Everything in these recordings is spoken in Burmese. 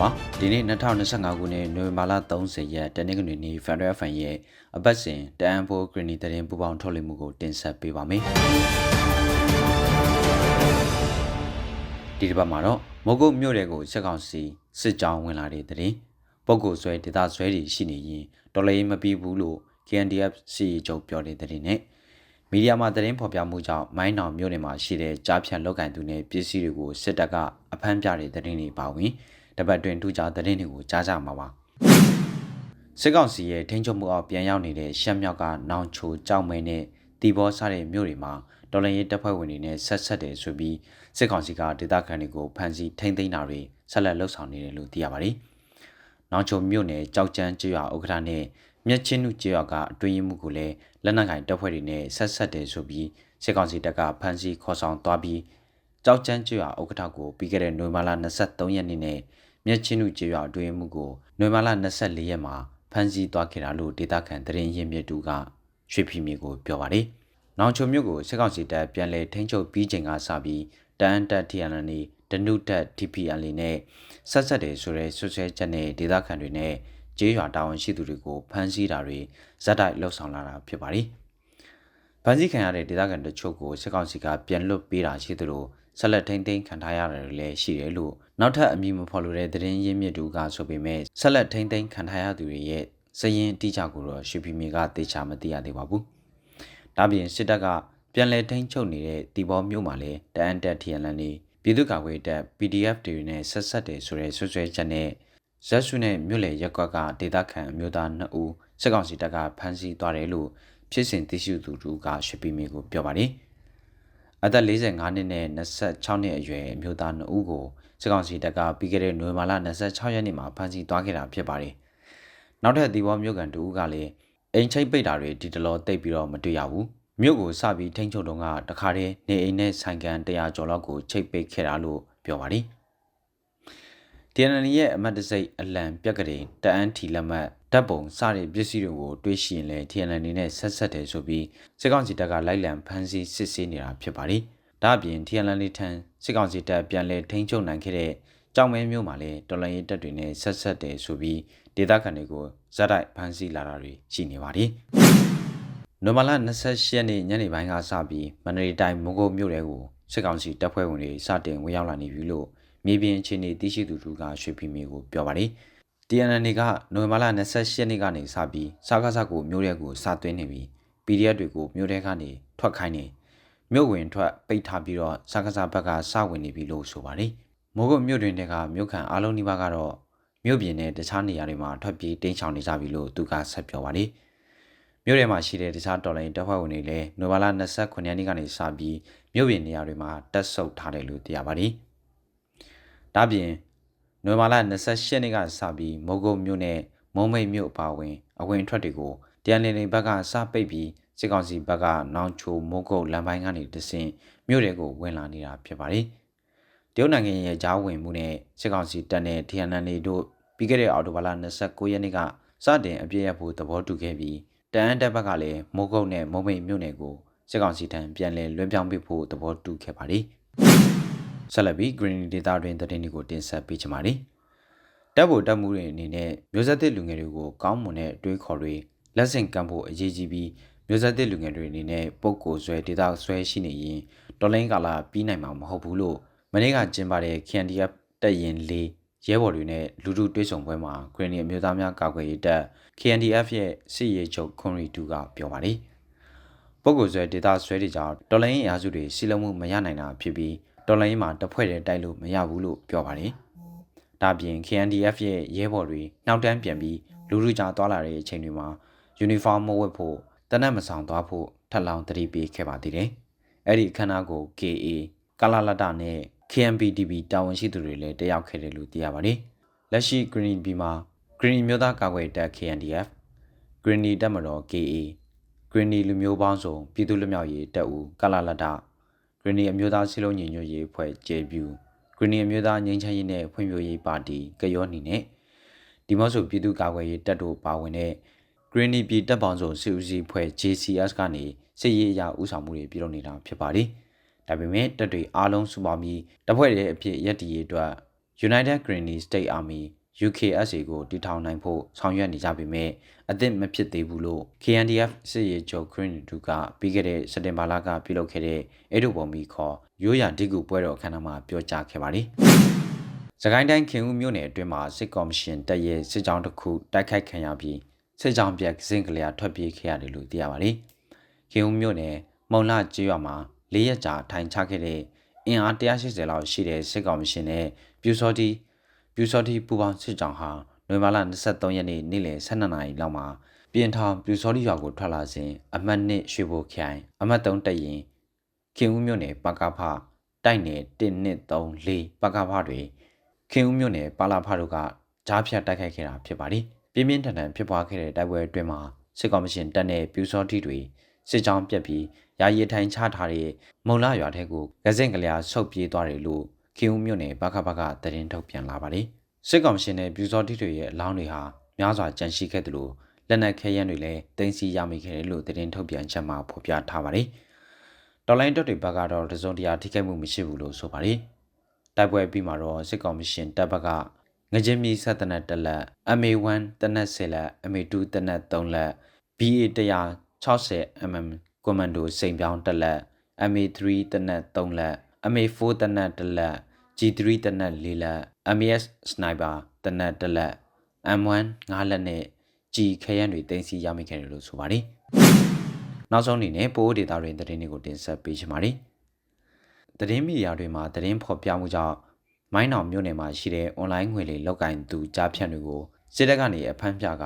ပါဒီနေ့2025ခုနှစ်နိုဝင်ဘာလ30ရက်တနင်္ဂနွေနေ့ Federal Fan ရဲ့အပတ်စဉ်တအန်ဖိုဂရနီတရင်ပူပေါင်းထုတ်လွှင့်မှုကိုတင်ဆက်ပေးပါမယ်ဒီတစ်ပတ်မှာတော့မုတ်ကုတ်မြို့တွေကိုစစ်ကောင်စီစစ်ကြောင်းဝင်လာတဲ့တရင်ပုတ်ကိုဆွဲဒေသဆွဲတွေရှိနေရင်တော်လေးမပြီးဘူးလို့ KNDF စီချုပ်ပြောတဲ့တရင်နဲ့မီဒီယာမှာသတင်းဖော်ပြမှုကြောင့်မိုင်းနောင်မြို့နယ်မှာရှိတဲ့ကြားဖြတ်လောက်ကန်သူနဲ့ပစ္စည်းတွေကိုစစ်တပ်ကအဖမ်းပြတဲ့သတင်းတွေပါဝင် တပတ်တွင်ထူးခြားသတင်းတွေကိုကြားကြမှာပါစစ်ကောင်စီရဲ့ထိန်းချုပ်မှုအောက်ပြန်ရောက်နေတဲ့ရှမ်းမြောက်ကနောင်ချိုကြောက်မဲနဲ့တီဘောစတဲ့မြို့တွေမှာတော်လန်ရေးတပ်ဖွဲ့ဝင်တွေနဲ့ဆက်ဆက်တယ်ဆိုပြီးစစ်ကောင်စီကဒေသခံတွေကိုဖမ်းဆီးထိန်းသိမ်းတာတွေဆက်လက်လှုပ်ဆောင်နေတယ်လို့သိရပါတယ်။နောင်ချိုမြို့နယ်ကြောက်ကျန်းကျွော်ဥက္ကဋ္ဌနဲ့မြက်ချင်းနုကျွော်ကအတွင်းရင်မှုကိုလည်းလက်နက်ကင်တပ်ဖွဲ့တွေနဲ့ဆက်ဆက်တယ်ဆိုပြီးစစ်ကောင်စီတပ်ကဖမ်းဆီးခေါ်ဆောင်သွားပြီးကြောက်ကျန်းကျွော်ဥက္ကဋ္ဌကိုပြီးခဲ့တဲ့နိုဝင်ဘာလ23ရက်နေ့နဲ့ မြက်ချင်းနုကျေးရွာအတွင်းမှုကိုနိုဝင်ဘာလ24ရက်မှာဖမ်းဆီးသွားခဲ့တာလို့ဒေသခံသတင်းရင်းမြစ်တူကရွှေဖီမီကိုပြောပါတယ်။နောင်ချုံမြို့ကိုစစ်ကောင်စီတပ်ပြန်လည်ထိန်းချုပ်ပြီးချိန်ကစပြီးတန်တက် TNN ဒနုတက် TPL နဲ့ဆက်ဆက်တယ်ဆိုတဲ့ဆွဆွဲချက်နဲ့ဒေသခံတွေနဲ့ကျေးရွာတာဝန်ရှိသူတွေကိုဖမ်းဆီးတာတွေဇက်တိုက်လှုပ်ဆောင်လာတာဖြစ်ပါတယ်။ဖမ်းဆီးခံရတဲ့ဒေသခံတချို့ကိုစစ်ကောင်စီကပြန်လွတ်ပေးတာရှိသလို ဆက်လက်ထိန်းသိမ်းခံထားရတယ်လည်းရှိတယ်လို့နောက်ထပ်အမည်မဖော်လိုတဲ့သတင်းရင်းမြစ်တူကဆိုပေမဲ့ဆက်လက်ထိန်းသိမ်းခံထားရသူတွေရဲ့စရင်အတိအကျကိုတော့ရွှေပြည်မြေကတေချာမသိရသေးပါဘူး။ဒါပြင်စစ်တပ်ကပြန်လည်ထိန်းချုပ်နေတဲ့တီဘောမြို့မှာလည်းတအန်တက် TNL နေပြည်သူ့ကာကွယ်တပ် PDF တွေနဲ့ဆက်ဆက်တယ်ဆိုတဲ့ဆွဆွဲချက်နဲ့ဇက်ဆုနဲ့မြို့လေရက်ကွက်ကဒေသခံအမျိုးသား2ဦးစစ်ကောင်စီတပ်ကဖမ်းဆီးသွားတယ်လို့ဖြစ်စဉ်သိရှိသူတို့ကရွှေပြည်မြေကိုပြောပါတယ်။ အသက်45နှစ်နဲ့26နှစ်အရွယ်အမျိုးသား2ဦးကိုစစ်ကောင်စီတပ်ကပြီးခဲ့တဲ့နိုဝင်ဘာလ26ရက်နေ့မှာဖမ်းဆီးသွားခဲ့တာဖြစ်ပါတယ်။နောက်ထပ်ဒီဘောမြို့ကန်2ဦးကလည်းအိမ်ချိတ်ပိတ်တာတွေဒီတလောတိတ်ပြီးတော့မတွေ့ရဘူး။မြို့ကိုစပြီးထိန်းချုပ်တော့ကတခါတည်းနေအိမ်နဲ့ဆိုင်ကန်100ကျော်လောက်ကိုချိတ်ပိတ်ခဲ့တာလို့ပြောပါတယ်။ TNL ရဲ့အမတ်တစိတ်အလံပြက်ကလေးတအန်းထီလက်မှတ်ဓာတ်ပုံစတဲ့ပစ္စည်းတွေကိုတွေးရှိရင်လည်း TNL နေနဲ့ဆက်ဆက်တယ်ဆိုပြီးစစ်ကောင်စီတပ်ကလိုက်လံဖမ်းဆီးစစ်ဆေးနေတာဖြစ်ပါတယ်။ဒါ့အပြင် TNL ထံစစ်ကောင်စီတပ်ပြန်လည်ထိန်းချုပ်နိုင်ခဲ့တဲ့ကြောင်မဲမျိုးမှာလည်းတော်လိုင်းရေးတပ်တွေနဲ့ဆက်ဆက်တယ်ဆိုပြီးဒေသခံတွေကိုဇက်တိုက်ဖမ်းဆီးလာတာတွေရှိနေပါတယ်။နိုမလာ28ရက်နေ့ညနေပိုင်းကစပြီးမန္တလေးတိုင်းမုံကုတ်မြို့တဲကိုစစ်ကောင်စီတပ်ဖွဲ့ဝင်တွေစတင်ဝင်ရောက်လာနေပြီလို့ မြေပြင်အခြေအနေသိရှိသူတို့ကရွှေဖီမီကိုပြောပါတယ်။ TNN ကနိုဝင်ဘာလ28ရက်နေ့ကနေစပြီးစားကားစားကိုမြို့ရဲကိုစသွင်းနေပြီး PDF တွေကိုမြို့ထဲကနေထွက်ခိုင်းနေမြို့ဝင်ထွက်ပိတ်ထားပြီးတော့စားကားစားဘက်ကစဝင်နေပြီလို့ဆိုပါတယ်။မိုးကုတ်မြို့တွင်ကမြို့ခံအားလုံးဒီပါကတော့မြို့ပြင်နဲ့တခြားနေရာတွေမှာထွက်ပြေးတိမ်းရှောင်နေကြပြီလို့သူကဆက်ပြောပါတယ်။မြို့ထဲမှာရှိတဲ့တခြားတော်လိုင်းတပ်ဖွဲ့ဝင်တွေလည်းနိုဝင်ဘာလ29ရက်နေ့ကနေစပြီးမြို့ပြင်နေရာတွေမှာတက်ဆုပ်ထားတယ်လို့သိရပါတယ်။ ဒါပြင်နိုဝင်ဘာလ28ရက်နေ့ကစပြီးမိုးကုတ်မြို့နယ်မုံမိတ်မြို့အပါအဝင်အဝင်ထွက်တွေကိုတန်လင်းလင်းဘက်ကစပိတ်ပြီးစစ်ကောင်စီဘက်ကနောင်ချိုမိုးကုတ်လမ်းပိုင်းကနေတဆင်မြို့တွေကိုဝင်လာနေတာဖြစ်ပါတယ်။တရုတ်နိုင်ငံရဲ့ကြားဝင်မှုနဲ့စစ်ကောင်စီတပ်နဲ့ TNL တို့ပြီးခဲ့တဲ့အောက်တိုဘာလ29ရက်နေ့ကစတင်အပြည့်ရဖို့သဘောတူခဲ့ပြီးတန်အန်တပ်ဘက်ကလည်းမိုးကုတ်နဲ့မုံမိတ်မြို့နယ်ကိုစစ်ကောင်စီထံပြန်လည်လွှဲပြောင်းပေးဖို့သဘောတူခဲ့ပါတယ်။ ဆက်လက်ပြီး Green Data တွင်သတင်းတွေကိုတင်ဆက်ပေးချင်ပါတယ်။တပ်ဖို့တပ်မှုတွေအနေနဲ့မျိုးဆက်သစ်လူငယ်တွေကိုကောင်းမွန်တဲ့အတွေးခေါ်တွေလက်ဆင့်ကမ်းဖို့အရေးကြီးပြီးမျိုးဆက်သစ်လူငယ်တွေအနေနဲ့ပုံကိုဆွဲဒေတာဆွဲရှိနေရင်တော်လိုင်းကာလာပြီးနိုင်မှာမဟုတ်ဘူးလို့မနေ့ကကျင်းပတဲ့ KNDF တပ်ရင်လေးရဲဘော်တွေနဲ့လူထုတွေ့ဆုံပွဲမှာ Green အမျိုးသားများကာကွယ်ရေးတပ် KNDF ရဲ့စစ်ရေးချုပ်ခွန်ရီတူကပြောပါတယ်။ပုဂ္ဂိုလ်ဆွဲဒေတာဆွဲတွေကြောင့်တော်လိုင်းရာစုတွေစီလုံးမှုမရနိုင်တာဖြစ်ပြီး တော်လိုင်းမှာတဖွဲ့တည်းတိုက်လို့မရဘူးလို့ပြောပါတယ်။ဒါပြင် KNDF ရဲ့ရဲဘော်တွေနှောက်တန်းပြန်ပြီးလူလူကြားသွားလာတဲ့အချိန်တွေမှာယူနီဖောင်းမဝတ်ဖို့တနက်မဆောင်သွားဖို့ထပ်လောင်းတတိပေးခဲ့ပါသေးတယ်။အဲ့ဒီအခမ်းအနားကို KA ကလာလတနဲ့ KMPDB တာဝန်ရှိသူတွေလည်းတက်ရောက်ခဲ့တယ်လို့သိရပါတယ်။လက်ရှိ Green B မှာ Green မျိုးသားကာကွယ်တပ် KNDF Green တပ်မတော် KA Green လူမျိုးပေါင်းစုံပြည်သူ့လူမျိုးရေးတပ်ဦးကလာလတ ဂရနီအမျိုးသားစီလုံးညီညွတ်ရေးအဖွဲ့ကျေပြူဂရနီအမျိုးသားငြိမ်းချမ်းရေးနဲ့ဖွံ့ဖြိုးရေးပါတီကရောနီနဲ့ဒီမော့ဆိုပြည်သူ့ကာကွယ်ရေးတပ်တို့ပါဝင်တဲ့ဂရနီပြည်တပ်ပေါင်းစုံစီဦးစီအဖွဲ့ JCS ကနေစစ်ရေးအရာဥဆောင်မှုတွေပြုလုပ်နေတာဖြစ်ပါတယ်။ဒါပေမဲ့တပ်တွေအားလုံးစုပေါင်းပြီးတပ်ဖွဲ့ရဲ့အဖြစ်ရက်တီရေးအတွက် United Granny State Army UKSA ကိုတည်ထောင်နိုင်ဖို့ဆောင်ရွက်နေကြပေမဲ့အသင့်မဖြစ်သေးဘူးလို့ KNDF စစ်ရေးချုပ် Green 2ကပြီးခဲ့တဲ့စက်တင်ဘာလကပြုလုပ်ခဲ့တဲ့အဲ့ဒိုဘော်မီခေါ်ရိုးရာတိကူပွဲတော်အခမ်းအနားမှာပြောကြားခဲ့ပါတယ်။စကိုင်းတိုင်းခင်ဦးမြို့နယ်အတွင်းမှာစစ်ကော်မရှင်တပ်ရဲ့စစ်ကြောင်းတစ်ခုတိုက်ခိုက်ခံရပြီးစစ်ကြောင်းပြက်ကစင်ကလေးထွက်ပြေးခဲ့ရတယ်လို့သိရပါတယ်။ခင်ဦးမြို့နယ်မုံလာကျေးရွာမှာ၄ရက်ကြာထိုင်ချခဲ့တဲ့အင်အား180လောက်ရှိတဲ့စစ်ကောင်မရှင်နဲ့ပြူစောတီ ပြူစောတီပူပေါင်းစစ်ကြောင်းဟာနိုဝင်ဘာလ23ရက်နေ့နေ့လယ်12နာရီလောက်မှာပြင်ထောင်ပြူစောတီရွာကိုထွက်လာစဉ်အမှတ်1ရွှေဘိုခိုင်အမှတ်3တက်ရင်ခင်ဦးမြို့နယ်ပကဖတိုက်နယ်1234ပကဖတွေခင်ဦးမြို့နယ်ပါလာဖတို့ကကြားဖြတ်တိုက်ခိုက်ခဲ့တာဖြစ်ပါတယ်ပြင်းပြင်းထန်ထန်ဖြစ်ပွားခဲ့တဲ့တိုက်ပွဲအတွင်းမှာစစ်ကောင်မရှင်တပ်နဲ့ပြူစောတီတွေစစ်ကြောင်းပြက်ပြီးယာယီထိုင်ချထားတဲ့မုံလာရွာထဲကိုဂဇင်ကလျာဆုတ်ပြေးသွားတယ်လို့ ခင်ဦးမြို့နယ်ဘခဘကတရင်ထုတ်ပြန်လာပါတယ်။စစ်ကောင်ရှင်နဲ့ပြူစောတိတွေရဲ့အလောင်းတွေဟာများစွာကြန့်ရှိခဲ့တယ်လို့လက်နက်ခဲယမ်းတွေလည်းတင်စီရမိခဲ့တယ်လို့တရင်ထုတ်ပြန်ချက်မှာဖော်ပြထားပါတယ်။တော်လိုင်းတက်တွေဘက်ကတော့တစုံတရာထိခိုက်မှုမရှိဘူးလို့ဆိုပါတယ်။တိုက်ပွဲပြီးမှာတော့စစ်ကောင်ရှင်တပ်ဘက်ကငကြင်းမီဆက်တနက်တလက် MA1 တနက်10လက် MA2 တနက်3လက် BA 160 mm ကွန်မန်ဒိုစိန်ပြောင်းတစ်လက် MA3 တနက်3လက် MA4 တနက်1လက် G3 တနက်4လက် MAS sniper တနက်1လက် M1 5လက်နဲ့ G ခရမ်းတွေတင်စီရမိခဲ့တယ်လို့ဆိုပါတယ်။နောက်ဆုံးအနေနဲ့ပိုးဒေတာတွေသတင်းတွေကိုတင်ဆက်ပေးချင်ပါတယ်။သတင်းမီဒီယာတွေမှာသတင်းဖော်ပြမှုကြောင့်မိုင်းနောင်မြို့နယ်မှာရှိတဲ့ online ငွေလေးလောက်ကင်သူကြားဖြတ်တွေကိုစစ်တပ်ကနေအဖမ်းပြက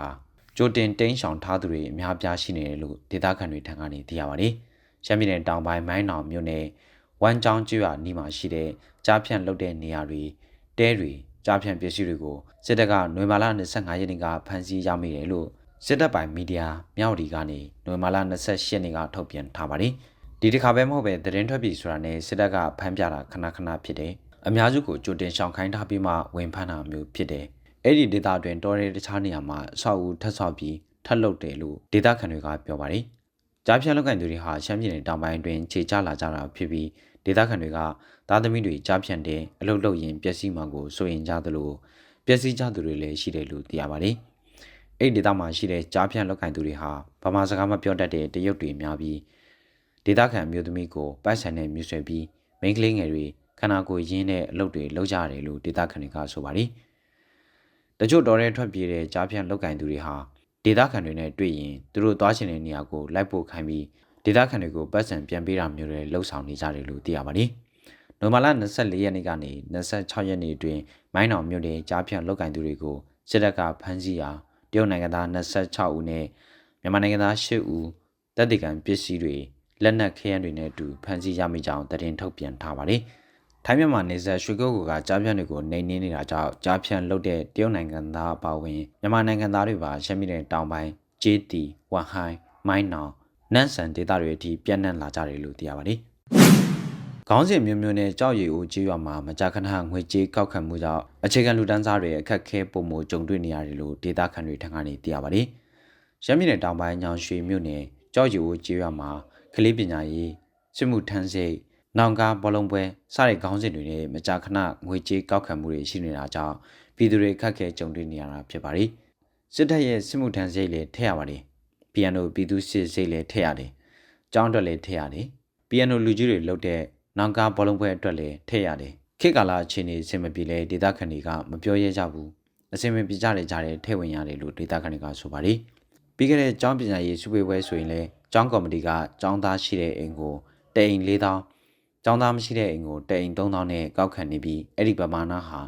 ကြိုတင်တိန်းရှောင်ထားသူတွေအများပြားရှိနေတယ်လို့ဒေသခံတွေထံကနေသိရပါတယ်။ရှမ်းပြည်နယ်တောင်ပိုင်းမိုင်းနောင်မြို့နယ် ဝမ်ကျောင်းကျွာနီးမှာရှိတဲ့ကြားဖြန့်လုပ်တဲ့နေရာတွေတဲတွေကြားဖြန့်ပစ္စည်းတွေကိုစစ်တပ်ကနွေမာလာ25ရက်နေ့ကဖမ်းဆီးရမိတယ်လို့စစ်တပ်ပိုင်မီဒီယာမြောက်ဒီကနေနွေမာလာ28ရက်နေ့ကထုတ်ပြန်ထားပါတယ်။ဒီတစ်ခါပဲမဟုတ်ပဲသတင်းထွက်ပြီဆိုတာနဲ့စစ်တပ်ကဖမ်းပြတာခဏခဏဖြစ်တယ်။အများစုကိုကြိုတင်ရှောင်ခိုင်းထားပြီးမှဝင်ဖမ်းတာမျိုးဖြစ်တယ်။အဲ့ဒီဒေတာတွင်တော်ရဲတခြားနေရာမှာအဆောက်အဦထပ်ဆောက်ပြီးထပ်လုပ်တယ်လို့ဒေတာခံတွေကပြောပါတယ်။ကြားဖြတ်လောက်ကင်သူတွေဟာရှမ်းပြည်နယ်တောင်ပိုင်းတွင်ခြေချလာကြတာဖြစ်ပြီး ဒေတာခံတွေကသားသမီးတွေကြားဖြတ်တဲ့အလုပ်လုပ်ရင်ပျက်စီးမှာကိုစိုးရင်ကြသလိုပျက်စီးကြသူတွေလည်းရှိတယ်လို့သိရပါတယ်။အဲ့ဒီဒေတာမှာရှိတဲ့ကြားဖြတ်လောက်ကင်သူတွေဟာဗမာစကားမပြောတတ်တဲ့တရုတ်တွေများပြီးဒေတာခံမျိုးသမီးကိုပိုက်ဆံနဲ့မြှွှဲပြီးမိန်းကလေးငယ်တွေခန္ဓာကိုယ်ရင်းတဲ့အလုပ်တွေလုပ်ကြရတယ်လို့ဒေတာခံတွေကဆိုပါတယ်။တချို့တော်ရဲထွက်ပြေးတဲ့ကြားဖြန့်လောက်ကင်သူတွေဟာဒေသခံတွေနဲ့တွေ့ရင်သူတို့သွားချင်တဲ့နေရာကိုလိုက်ပို့ခိုင်းပြီး ဒေသခံတွေကိုပတ်စံပြန်ပေးတာမျိုးတွေလှုပ်ဆောင်နေကြတယ်လို့သိရပါတယ်။နိုမလာ24ရက်နေ့ကနေ26ရက်နေ့အတွင်းမိုင်းတော်မြို့နယ်ကြားဖြန့်လောက်ကင်သူတွေကိုစစ်တပ်ကဖမ်းဆီးရာတရုတ်နိုင်ငံသား26ဦးနဲ့မြန်မာနိုင်ငံသား10ဦးတပ်တေကံပစ္စည်းတွေလက်နက်ခဲယမ်းတွေနဲ့အတူဖမ်းဆီးရမိကြောင်းသတင်းထုတ်ပြန်ထားပါတယ်။ထိုင်းမြန်မာနယ်စပ်ရွှေကုတ်ကကြားဖြန့်တွေကိုနှိမ်နင်းနေတာကြောင့်ကြားဖြန့်လုပ်တဲ့တရုတ်နိုင်ငံသားအပါအဝင်မြန်မာနိုင်ငံသားတွေပါရှမ်းပြည်နယ်တောင်ပိုင်းဂျေးတီဝမ်ဟိုင်းမိုင်းနောင် နန့်ဆန်ဒေသတွေအထိပြန့်နှံ့လာကြတယ်လို့သိရပါတယ်။ခေါင်းစဉ်မျိုးမျိုးနဲ့ကြောက်ရည်ဦးကြီးရွာမှာမကြာခဏငွေကြေးကောက်ခံမှုကြောင့်အခြေခံလူတန်းစားတွေအခက်ခဲပုံမှုကြုံတွေ့နေရတယ်လို့ဒေသခံတွေထံကနေသိရပါတယ်။ရှမ်းပြည်နယ်တောင်ပိုင်းညောင်ရွှေမြို့နယ်ကြောက်ရည်ဦးကြီးရွာမှာကလေးပညာရေးစစ်မှုထမ်းစိတ်နောင်ကားဘောလုံးပွဲစတဲ့ခေါင်းစဉ်တွေနဲ့မကြာခဏငွေကြေးကောက်ခံမှုတွေရှိနေတာကြောင့်ပြည်သူတွေခက်ခဲကြုံတွေ့နေရတာဖြစ်ပါတယ်။စစ်တပ်ရဲ့စစ်မှုထမ်းစိတ်လည်းထည့်ရပါတယ်။ ပီယန်နိုပြည်သူစစ်စိတ်လည်းထည့်ရတယ်။ကျောင်းအတွက်လည်းထည့်ရတယ်။ပီယန်နိုလူကြီးတွေလုပ်တဲ့နောင်ကားဘောလုံးပွဲအတွက်လည်းထည့်ရတယ်။ခေတ်ကာလအခြေအနေအဆင်မပြေလဲဒေသခံတွေကမပြောရဲကြဘူး။အဆင်မပြေကြတဲ့ကြားတဲ့ထည့်ဝင်ရတယ်လို့ဒေသခံတွေကဆိုပါတယ်။ပြီးခဲ့တဲ့ကျောင်းပညာရေးစုဝေးပွဲဆိုရင်လည်းကျောင်းကော်မတီကကျောင်းသားရှိတဲ့အိမ်ကိုတိန်၄000ကျောင်းသားမရှိတဲ့အိမ်ကိုတအိမ်3000နဲ့ကောက်ခံနေပြီးအဲ့ဒီပမာဏဟာ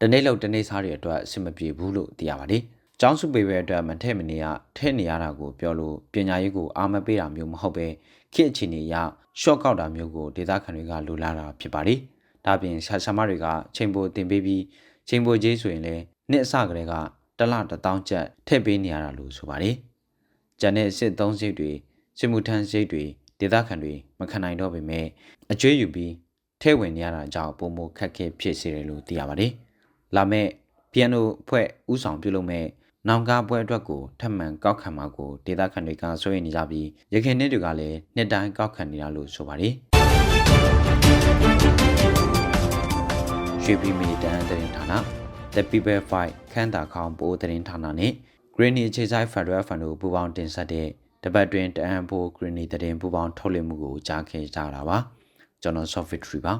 တနေ့လောက်တနေ့စားတွေအတွက်အဆင်မပြေဘူးလို့သိရပါတယ်။ ကျောင်းစုပေပဲအတွက်မထည့်မနေရထည့်နေရတာကိုပြောလို့ပညာရေးကိုအာမပေးတာမျိုးမဟုတ်ပဲခေတ်အခြေအနေအရရှော့ကောက်တာမျိုးကိုဒေသခံတွေကလိုလားတာဖြစ်ပါတယ်။ဒါပြင်ဆာဆာမတွေကချိန်ပိုတင်ပေးပြီးချိန်ပိုကြီးဆိုရင်လည်းနှစ်အစကလေးကတလတထောင်ကျပ်ထည့်ပေးနေရတာလို့ဆိုပါတယ်။ကျန်တဲ့စစ်သုံးစိတ်တွေစစ်မှုထမ်းစိတ်တွေဒေသခံတွေမခံနိုင်တော့ပေမဲ့အကျွေးယူပြီးထဲဝင်နေရတာကြောင့်ပုံမခက်ခဲဖြစ်စေတယ်လို့သိရပါတယ်။လာမဲ့ပီယန်နိုဖွဲ့ဥဆောင်ပြုလုပ်မဲ့ နောင်ကားပွဲအတွက်ကိုထပ်မံကောက်ခံမှာကိုဒေသခံတွေကစိုးရိမ်နေကြပြီးရခိုင်နှစ်တွေကလည်းနှစ်တိုင်းကောက်ခံနေတာလို့ဆိုပါတယ်။ JP မီတန်သတင်းဌာန The People Fight ခန်းတာခေါင်ပိုးသတင်းဌာနနဲ့ Greeny အခြေဆိုင် Federal Fund တို့ပူးပေါင်းတင်ဆက်တဲ့တပတ်တွင်တအံဖို့ Greeny သတင်းပူးပေါင်းထုတ်လွှင့်မှုကိုကြားခဲ့ကြတာပါကျွန်တော် Soft Victory ပါ